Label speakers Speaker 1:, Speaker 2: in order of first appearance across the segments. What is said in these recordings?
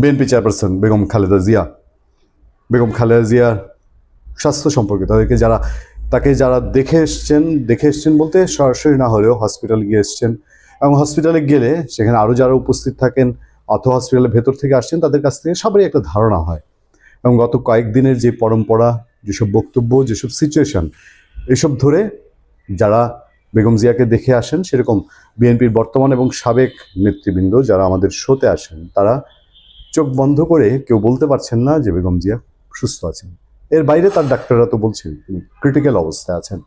Speaker 1: BNP chairperson Begum Khaleda Zia Begum Khaleda জিয়ার স্বাস্থ্য সম্পর্কে তাদেরকে যারা, তাকে যারা দেখে এসছেন দেখে এসছেন বলতে সরাসরি না হলেও হসপিটালে গিয়ে এসছেন। এবং হসপিটালে গেলে সেখানে আরও যারা উপস্থিত থাকেন অথবা হসপিটালের ভেতর থেকে আসছেন, তাদের কাছ থেকে সবারই একটা ধারণা হয়। এবং গত কয়েকদিনের যে পরম্পরা, যেসব বক্তব্য, যেসব সিচুয়েশন এসব ধরে যারা বেগম জিয়াকে দেখে আসেন, সেরকম বিএনপির বর্তমান এবং সাবেক নেতৃবৃন্দ যারা আমাদের শোতে আসেন, তারা চোখ বন্ধ করে কেউ বলতে পারছেন না যে বেগম জিয়া সুস্থ আছেন। এর বাইরে তার ডাক্তাররা তো বলছেন, তিনি ক্রিটিক্যাল অবস্থায় আছেন।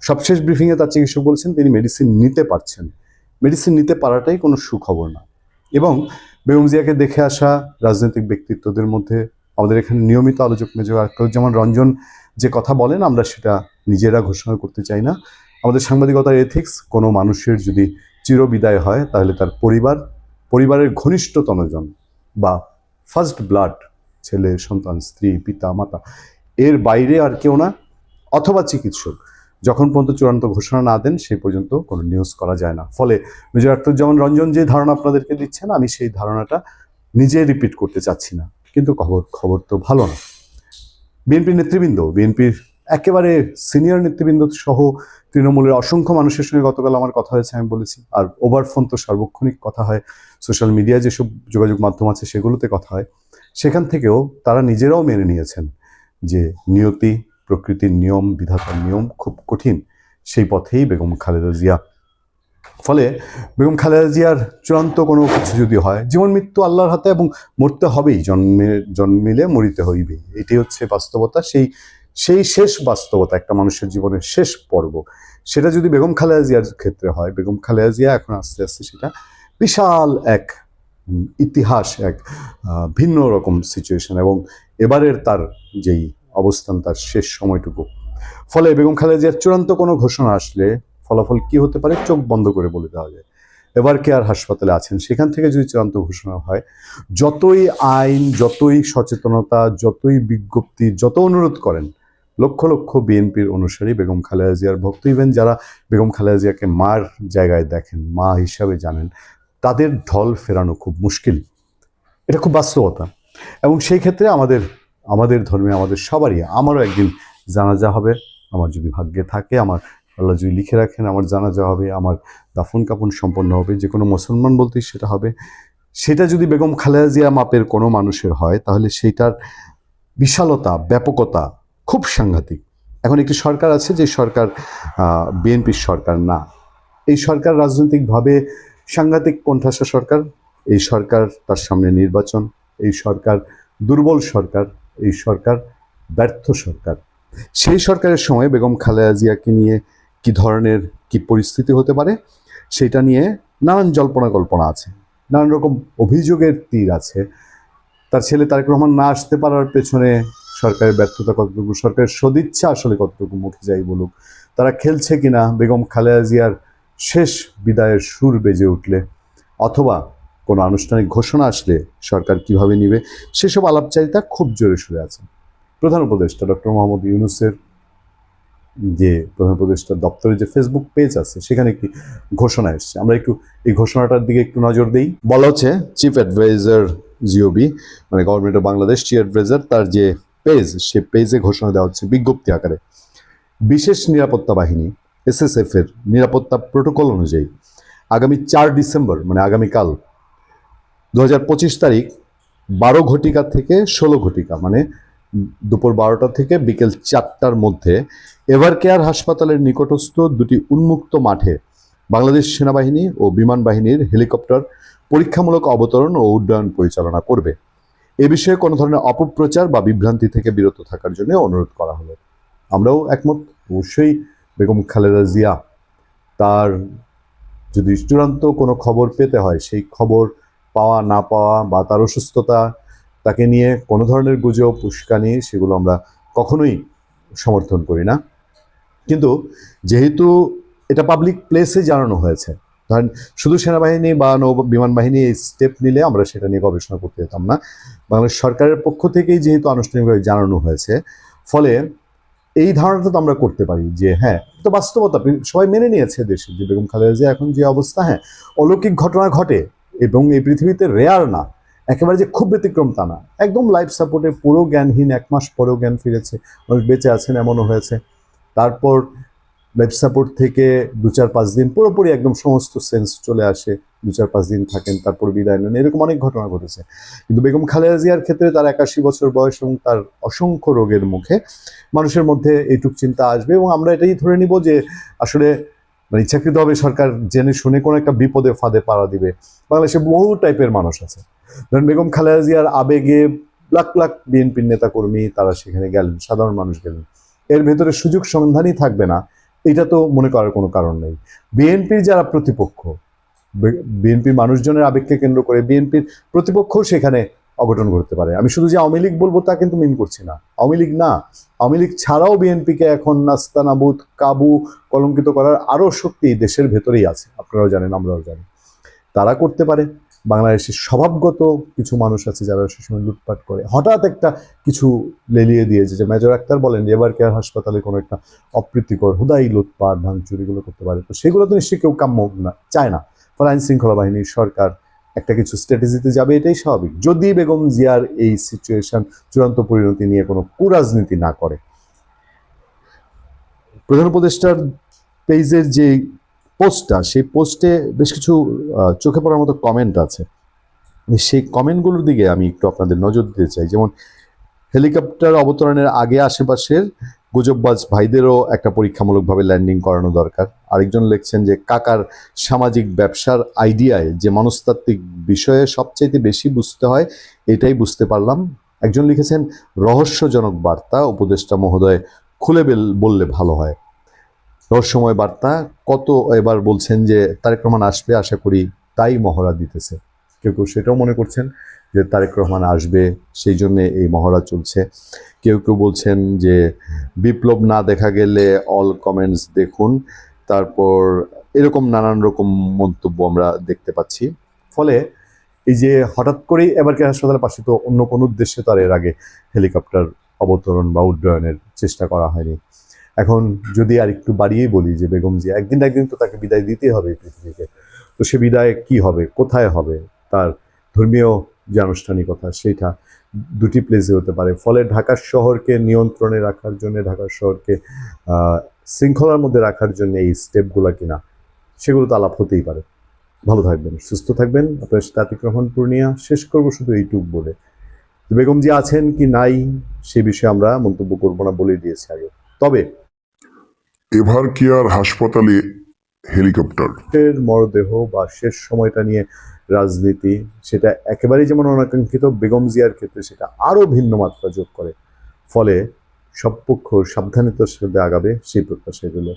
Speaker 1: সবশেষ ব্রিফিংয়ে তার চিকিৎসক বলছেন, তিনি মেডিসিন নিতে পারছেন। মেডিসিন নিতে পারাটাই কোনো সুখবর না। এবং বেগম জিয়াকে দেখে আসা রাজনৈতিক ব্যক্তিত্বদের মধ্যে, আমাদের এখানে নিয়মিত আলোচক মেজর যেমন রঞ্জন যে কথা বলেন, আমরা সেটা নিজেরা ঘোষণা করতে চাই না। আমাদের সাংবাদিকতার এথিক্স কোনো মানুষের যদি চিরবিদায় হয়, তাহলে তার পরিবার, পরিবারের ঘনিষ্ঠতম জন। বা ফার্স্ট ব্লাড ছেলে, সন্তান, স্ত্রী, পিতা, মাতা, এর বাইরে আর কেউ না, অথবা চিকিৎসক। যখন পর্যন্ত চূড়ান্ত ঘোষণা না দেন সেই পর্যন্ত কোনো নিউজ করা যায় না। ফলে মেজর আখতারুজ্জামান রঞ্জন যে ধারণা আপনাদেরকে দিচ্ছেন, আমি সেই ধারণাটা নিজে রিপিট করতে চাচ্ছি না। কিন্তু খবর খবর তো ভালো না। বিএনপির নেতৃবৃন্দ, বিএনপির একেবারে সিনিয়র নেতৃবৃন্দ সহ তৃণমূলের অসংখ্য মানুষের সঙ্গে গতকাল আমার কথা হয়েছে, আমি বলেছি। আর ওভার ফোন তো সার্বক্ষণিক কথা হয়। সোশ্যাল মিডিয়ায় যেসব যোগাযোগ মাধ্যম আছে, সেগুলোতে কথা হয়। সেখান থেকেও তারা নিজেরাও মেনে নিয়েছেন যে নিয়তি, প্রকৃতির নিয়ম, বিধাতার নিয়ম খুব কঠিন। সেই পথেই বেগম খালেদা জিয়া। ফলে বেগম খালেদা জিয়ার চূড়ান্ত কোনো কিছু যদি হয়, জীবন মৃত্যু আল্লাহর হাতে এবং মরতে হবেই। জন্মে, জন্মিলে মরিতে হইবে এটি হচ্ছে বাস্তবতা। সেই সেই শেষ বাস্তবতা একটা মানুষের জীবনের শেষ পর্ব। সেটা যদি বেগম খালেদা জিয়ার ক্ষেত্রে হয়, বেগম খালেদা জিয়া এখন আস্তে আস্তে সেটা বিশাল এক ইতিহাস, এক ভিন্ন রকম সিচুয়েশন এবং এবারের তার যেই অবস্থান তার শেষ সময়টুকু। ফলে বেগম খালেদা জিয়ার চূড়ান্ত কোনো ঘোষণা আসলে ফলাফল কি হতে পারে চোখ বন্ধ করে বলে দেওয়া যায়। এবার কেয়ার হাসপাতালে আছেন? সেখান থেকে যদি চূড়ান্ত ঘোষণা হয়, যতই আইন, যতই সচেতনতা, যতই বিজ্ঞপ্তি, যত অনুরোধ করেন লক্ষ লক্ষ বিএনপির অনুসারী বেগম খালেদা জিয়ার ভক্ত। ইভেন যারা বেগম খালেদা জিয়াকে মার জায়গায় দেখেন, মা হিসাবে জানেন, তাদের ঢল ফেরানো খুব মুশকিল। এটা খুব বাস্তবতা। এবং সেই ক্ষেত্রে আমাদের আমাদের ধর্মে, আমাদের সবারই, আমারও একদিন জানাজা হবে, আমার যদি ভাগ্যে থাকে, আমার আল্লাহ যদি লিখে রাখেন, আমার জানাজা হবে, আমার দাফন কাফন সম্পন্ন হবে, যে কোনো মুসলমান বলতেই সেটা হবে। সেটা যদি বেগম খালেদা জিয়া মাপের কোনো মানুষের হয়, তাহলে সেইটার বিশালতা, ব্যাপকতা খুব সাংঘাতিক। এখন একটি সরকার আছে যে সরকার বিএনপির সরকার না। এই সরকার রাজনৈতিকভাবে সাংঘাতিক কোণঠাসা সরকার, এই সরকার তার সামনে নির্বাচন, এই সরকার দুর্বল সরকার, এই সরকার ব্যর্থ সরকার। সেই সরকারের সময় বেগম খালেদা জিয়াকে নিয়ে কি ধরনের কি পরিস্থিতি হতে পারে, সেটা নিয়ে নানান জল্পনা কল্পনা আছে। নানান রকম অভিযোগের তীর আছে। তার ছেলে তারেক রহমান না আসতে পারার পেছনে সরকারের ব্যর্থতা কতটুকু, সরকারের সদিচ্ছা আসলে কতটুকু মুখে যাই বলুক, তারা খেলছে কিনা, বেগম খালেদা জিয়ার শেষ বিদায়ের সুর বেজে উঠলে, অথবা কোনো আনুষ্ঠানিক ঘোষণা আসলে সরকার কীভাবে নিবে, সেসব আলাপচারিতা খুব জোরে সুরে আছে। প্রধান উপদেষ্টা ডক্টর মোহাম্মদ ইউনুসের যে প্রধান উপদেষ্টার দপ্তরে যে ফেসবুক পেজ আছে, সেখানে একটি ঘোষণা এসছে। আমরা একটু এই ঘোষণাটার দিকে একটু নজর দিই। বলা হচ্ছে চিফ অ্যাডভাইজার জিওবি মানে government of Bangladesh chief adviser তার যে পেজ, সে পেজে ঘোষণা দেওয়া হচ্ছে বিজ্ঞপ্তি আকারে। বিশেষ নিরাপত্তা বাহিনী এসএসএফ এর নিরাপত্তা প্রোটোকল অনুযায়ী আগামী চার ডিসেম্বর মানে আগামীকাল দু হাজার পঁচিশ তারিখ, বারো ঘটিকা থেকে ষোলো ঘটিকা মানে দুপুর বারোটা থেকে বিকেল চারটার মধ্যে এভার কেয়ার হাসপাতালের নিকটস্থ দুটি উন্মুক্ত মাঠে বাংলাদেশ সেনাবাহিনী ও বিমান বাহিনীর হেলিকপ্টার পরীক্ষামূলক অবতরণ ও উড্ডয়ন পরিচালনা করবে। এ বিষয়ে কোনো ধরনের অপপ্রচার বা বিভ্রান্তি থেকে বিরত থাকার জন্য অনুরোধ করা হলো। আমরাও একমত। অবশ্যই বেগম খালেদা জিয়া তার যদি চূড়ান্ত কোনো খবর পেতে হয়, সেই খবর পাওয়া, না পাওয়া বা তার অসুস্থতা তাকে নিয়ে কোনো ধরনের গুজব, উস্কানি সেগুলো আমরা কখনোই সমর্থন করি না। কিন্তু যেহেতু এটা পাবলিক প্লেসে জানানো হয়েছে ধরেন, শুধু সেনাবাহিনী বা নৌ বিমান বাহিনী এই স্টেপ নিলে আমরা সেটা নিয়ে গবেষণা করতে যেতাম না। বাংলাদেশ সরকারের পক্ষ থেকেই যেহেতু আনুষ্ঠানিকভাবে জানানো হয়েছে, ফলে এই ধারণাটা তো আমরা করতে পারি যে হ্যাঁ তো বাস্তবতা সবাই মেনে নিয়েছে দেশে যে বেগম খালেদা জিয়া, এখন যে অবস্থা হ্যাঁ অলৌকিক ঘটনা ঘটে এবং এই পৃথিবীতে রেয়ার না, একেবারে যে খুব ব্যতিক্রম তা না। একদম লাইফ সাপোর্টে পুরো জ্ঞানহীন, এক মাস পরেও জ্ঞান ফিরেছে, মানুষ বেঁচে আছেন এমনও হয়েছে। তারপর লাইফ সাপোর্ট থেকে দু চার পাঁচ দিন পুরোপুরি একদম সমস্ত সেন্স চলে আসে। দু চার পাঁচ দিন থাকেন, তারপর বিদায় নেন। এরকম অনেক ঘটনা ঘটেছে। কিন্তু বেগম খালেদা জিয়ার ক্ষেত্রে তার একাশি বছর বয়স এবং তার অসংখ্য রোগের মুখে মানুষের মধ্যে এইটুক চিন্তা আসবে এবং আমরা এটাই ধরে নিব যে আসলে মানে ইচ্ছাকৃতভাবে সরকার জেনে শুনে কোনো একটা বিপদে ফাঁদে পাড়া দিবে। বাংলাদেশে বহু টাইপের মানুষ আছে। ধরেন বেগম খালেদা জিয়ার আবেগে লাখ লাখ বিএনপির নেতাকর্মী তারা সেখানে গেলেন, সাধারণ মানুষ গেলেন। এর ভেতরে সুযোগ সন্ধানই থাকবে না। এটা তো মনে করার কোনো কারণ নেই। বিএনপির যারা প্রতিপক্ষ বিএনপির মানুষজনের আবেগকে কেন্দ্র করে বিএনপির প্রতিপক্ষও সেখানে অঘটন ঘটতে পারে। আমি শুধু যে আওয়ামী লীগ বলব তা কিন্তু মিন করছি না। আওয়ামী লীগ না, আওয়ামী লীগ ছাড়াও বিএনপিকে এখন নাস্তানাবুদ কাবু কলঙ্কিত করার আরও শক্তি দেশের ভেতরেই আছে। আপনারাও জানেন, আমরাও জানি। তারা করতে পারে। বাংলাদেশের স্বভাবগত কিছু মানুষ আছে যারা সে সময় লুটপাট করে। হঠাৎ একটা কিছু লেলিয়ে দিয়েছে যে মেজর আক্তার বলেন যে এবার কেয়ার হাসপাতালে কোনো একটা অপ্রীতিকর, হুদাই লুটপাট ভাঙচুরিগুলো করতে পারে। তো সেগুলো তো নিশ্চয়ই কেউ কাম্য না, চায় না। ফলে আইন শৃঙ্খলা বাহিনী সরকার একটা কিছু স্ট্র্যাটেজিতে যাবে, এটাই স্বাভাবিক। যদি বেগম জিয়ার এই সিচুয়েশন চূড়ান্ত পরিণতি নিয়ে কোনো কুরাজনীতি না করে। প্রধান উপদেষ্টার পেজের যে পোস্টটা, সেই পোস্টে বেশ কিছু চোখে পড়ার মতো কমেন্ট আছে। সেই কমেন্টগুলোর দিকে আমি একটু আপনাদের নজর দিতে চাই। যেমন, হেলিকপ্টার অবতরণের আগে আশেপাশের গুজববাজ ভাইদেরও একটা পরীক্ষামূলকভাবে ল্যান্ডিং করানো দরকার। আরেকজন লিখছেন যে, কাকার সামাজিক ব্যবসার আইডিয়ায় যে মনস্তাত্ত্বিক বিষয়ে সবচাইতে বেশি বুঝতে হয়, এটাই বুঝতে পারলাম। একজন লিখেছেন, রহস্যজনক বার্তা উপদেষ্টা মহোদয় খুলে বেল- বললে ভালো হয়। রহস্যময় বার্তা, কত এবার বলছেন যে তারেক রহমান আসবে, আশা করি তাই মহড়া দিতেছে। কেউ কেউ সেটাও মনে করছেন যে তারেক রহমান আসবে, সেই জন্য এই মহড়া চলছে। কেউ কেউ বলছেন যে বিপ্লব না দেখা গেলে অল কমেন্টস দেখুন, তারপর এরকম নানান রকম মন্তব্য আমরা দেখতে পাচ্ছি। ফলে এই যে হঠাৎ করেই এবারকে হাসপাতালের পাশে তো অন্য কোনো উদ্দেশ্যে তার এর আগে হেলিকপ্টার অবতরণ বা উড্ডয়নের চেষ্টা করা হয়নি। এখন যদি আর একটু বাড়িয়েই বলি যে বেগম জিয়া, একদিন একদিন তো তাকে বিদায় দিতেই হবে এই পৃথিবীকে। তো সে বিদায় কি হবে? কোথায় হবে? তার ধর্মীয় যে আনুষ্ঠানিকতা সেটা দুটি প্লেসে হতে পারে। ফলে ঢাকার শহরকে নিয়ন্ত্রণে রাখার জন্য, ঢাকার শহরকে শৃঙ্খলার মধ্যে রাখার জন্য এই স্টেপগুলো কিনা, সেগুলো তো আলাপ হতেই পারে। ভালো থাকবেন, সুস্থ থাকবেন। আপনার সাথে আতিক রহমান পূর্ণিয়া, শেষ করব শুধু এইটুক বলে। বেগম জি আছেন কি নাই, সে বিষয়ে আমরা মন্তব্য করব না বলেই দিয়েছি আগে তবে
Speaker 2: এভার কেয়ার হাসপাতালে হেলিকপ্টার।
Speaker 1: এর মরদেহ বা শেষ সময়টা নিয়ে রাজনীতি, সেটা একেবারেই যেমন অনাকাঙ্ক্ষিত, বেগম জিয়ার ক্ষেত্রে সেটা আরও ভিন্ন মাত্রা যোগ করে। ফলে সব পক্ষ সাবধানতার সাথে আগাবে, সেই প্রত্যাশা এগুলো